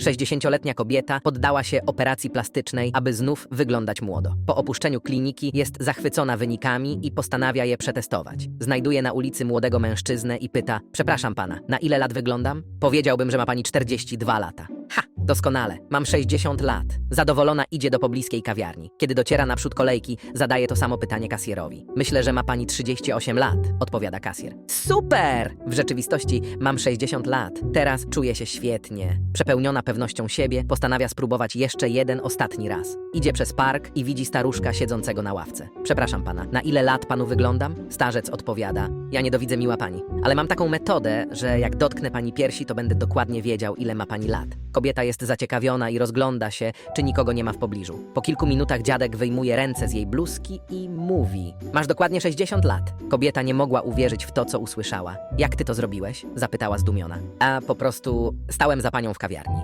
60-letnia kobieta poddała się operacji plastycznej, aby znów wyglądać młodo. Po opuszczeniu kliniki jest zachwycona wynikami i postanawia je przetestować. Znajduje na ulicy młodego mężczyznę i pyta: Przepraszam pana, na ile lat wyglądam? Powiedziałbym, że ma pani 42 lata. Ha! Doskonale. Mam 60 lat. Zadowolona idzie do pobliskiej kawiarni. Kiedy dociera naprzód kolejki, zadaje to samo pytanie kasjerowi. Myślę, że ma pani 38 lat, odpowiada kasjer. Super! W rzeczywistości mam 60 lat. Teraz czuję się świetnie. Przepełniona pewnością siebie, postanawia spróbować jeszcze jeden ostatni raz. Idzie przez park i widzi staruszka siedzącego na ławce. Przepraszam pana, na ile lat panu wyglądam? Starzec odpowiada. Ja nie dowidzę miła pani, ale mam taką metodę, że jak dotknę pani piersi, to będę dokładnie wiedział, ile ma pani lat. Kobieta jest zaciekawiona i rozgląda się, czy nikogo nie ma w pobliżu. Po kilku minutach dziadek wyjmuje ręce z jej bluzki i mówi: Masz dokładnie 60 lat. Kobieta nie mogła uwierzyć w to, co usłyszała. Jak ty to zrobiłeś? zapytała zdumiona. A po prostu stałem za panią w kawiarni.